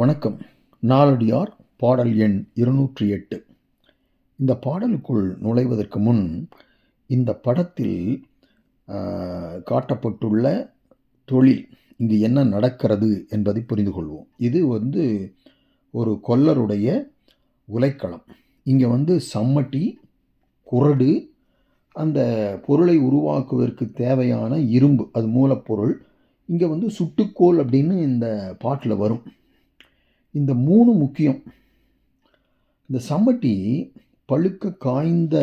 வணக்கம். நாலடியார் பாடல் எண் இருநூற்றி எட்டு இந்த பாடலுக்குள் நுழைவதற்கு முன் இந்த படத்தில் காட்டப்பட்டுள்ள தொழில் இங்கு என்ன நடக்கிறது என்பதை புரிந்து கொள்வோம். இது வந்து ஒரு கொல்லருடைய உலைக்களம். இங்கே வந்து சம்மட்டி குறடு அந்த பொருளை உருவாக்குவதற்கு தேவையான இரும்பு அது மூலப்பொருள் இங்கே வந்து சுட்டுக்கோல் அப்படின்னு இந்த பாட்டில் வரும். இந்த மூணு முக்கியம். இந்த சம்மட்டி பழுக்க காய்ந்த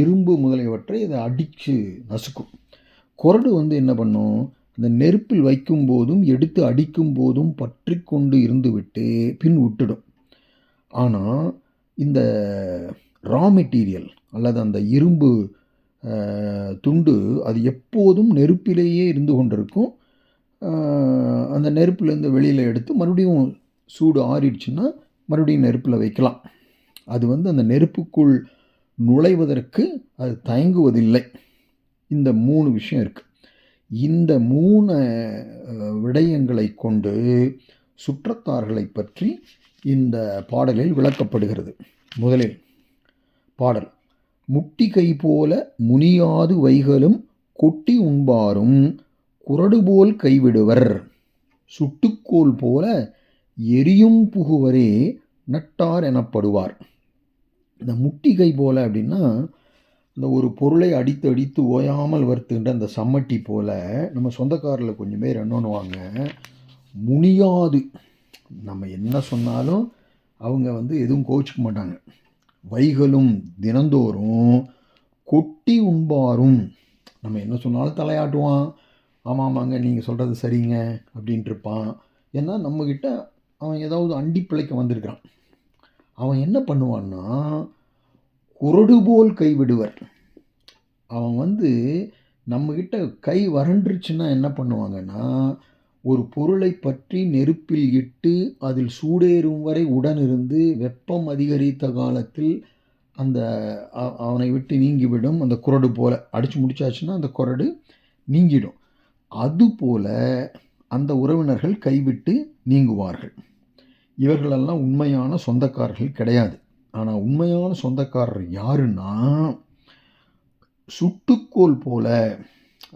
இரும்பு முதலியவற்றை இதை அடித்து நசுக்கும். குரடு வந்து என்ன பண்ணும்? அந்த நெருப்பில் வைக்கும் போதும் எடுத்து அடிக்கும் போதும் பற்றி கொண்டு இருந்துவிட்டு பின் விட்டுடும். ஆனால் இந்த ரா மெட்டீரியல் அல்லது அந்த இரும்பு துண்டு அது எப்போதும் நெருப்பிலேயே இருந்து கொண்டிருக்கும். அந்த நெருப்பிலேருந்து வெளியில் எடுத்து மறுபடியும் சூடு ஆறிடுச்சுன்னா மறுபடியும் நெருப்பில் வைக்கலாம். அது வந்து அந்த நெருப்புக்குள் நுழைவதற்கு அது தயங்குவதில்லை. இந்த மூணு விஷயம் இருக்குது இந்த மூணு விடயங்களை கொண்டு சுற்றத்தார்களை பற்றி இந்த பாடலில் விளக்கப்படுகிறது. முதலில் பாடல். முட்டிகை போல முனியாது வைகளும் கொட்டி உண்பாரும் குரடுபோல் கைவிடுவர். சுட்டுக்கோல் போல எரியும் புகுவரே நட்டார் எனப்படுவார். இந்த முட்டிகை போல் அப்படின்னா இந்த ஒரு பொருளை அடித்து அடித்து ஓயாமல் வருத்துகின்ற அந்த சம்மட்டி போல் நம்ம சொந்தக்காரில் கொஞ்சம் பேர் என்ன பண்ணுவாங்க முனியாது. நம்ம என்ன சொன்னாலும் அவங்க வந்து எதுவும் கோச்சிக்க மாட்டாங்க. வைகளும் தினந்தோறும் கொட்டி உண்பாரும். நம்ம என்ன சொன்னாலும் தலையாட்டுவான். ஆமாம் ஆமாங்க நீங்கள் சொல்கிறது சரிங்க அப்படின்ட்டு இருப்பான். ஏன்னா நம்மக்கிட்ட அவன் ஏதாவது அண்டி பிழைக்க வந்திருக்கிறான். அவன் என்ன பண்ணுவான்னா குரடு போல் கைவிடுவர். அவன் வந்து நம்மக்கிட்ட கை வறண்டுருச்சுன்னா என்ன பண்ணுவாங்கன்னா ஒரு பொருளை பற்றி நெருப்பில் இட்டு அதில் சூடேறும் வரை உடனிருந்து வெப்பம் அதிகரித்த காலத்தில் அந்த அவனை விட்டு நீங்கிவிடும். அந்த குரடு போல் அடித்து முடிச்சாச்சுன்னா அந்த குரடு நீங்கிடும். அதுபோல அந்த உறவினர்கள் கைவிட்டு நீங்குவார்கள். இவர்களெல்லாம் உண்மையான சொந்தக்காரர்கள் கிடையாது. ஆனால் உண்மையான சொந்தக்காரர் யாருன்னா சுட்டுக்கோல் போல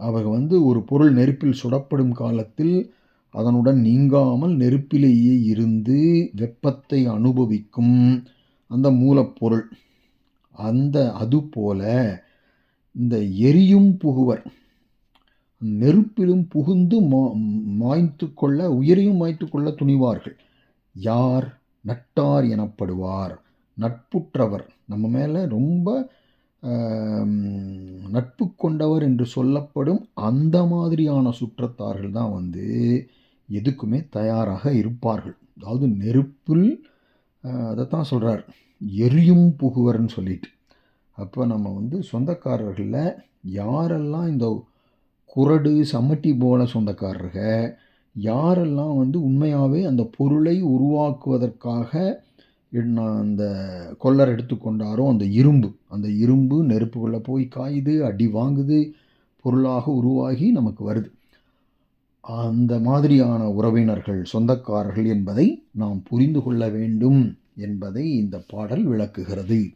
அவங்க வந்து ஒரு பொருள் நெருப்பில் சுடப்படும் காலத்தில் அதனுடன் நீங்காமல் நெருப்பிலேயே இருந்து வெப்பத்தை அனுபவிக்கும் அந்த மூலப்பொருள். அந்த அதுபோல இந்த எரியும் புகுவர் நெருப்பிலும் புகுந்து மா மாய்த்து கொள்ள உயிரையும் மாய்த்து கொள்ள துணிவார்கள். யார் நட்டார் எனப்படுவார். நட்புற்றவர். நம்ம மேலே ரொம்ப நட்பு கொண்டவர் என்று சொல்லப்படும் அந்த மாதிரியான சுற்றத்தார்கள் தான் வந்து எதுக்குமே தயாராக இருப்பார்கள். அதாவது நெருப்பில் அதை அதைத்தான் சொல்கிறார் எரியும் புகுவர்னு சொல்லிட்டு. அப்போ நம்ம வந்து சொந்தக்காரர்களில் யாரெல்லாம் இந்த குறடு சமட்டி போல சொந்தக்காரர்கள் யாரெல்லாம் வந்து உண்மையாகவே அந்த பொருளை உருவாக்குவதற்காக என்ன அந்த கொல்லர் எடுத்துக்கொண்டாரோ அந்த இரும்பு அந்த இரும்பு நெருப்புக்குள்ளே போய் காயுது அடி வாங்குது பொருளாக உருவாகி நமக்கு வருது. அந்த மாதிரியான உறவினர்கள் சொந்தக்காரர்கள் என்பதை நாம் புரிந்து கொள்ள வேண்டும் என்பதை இந்த பாடல் விளக்குகிறது.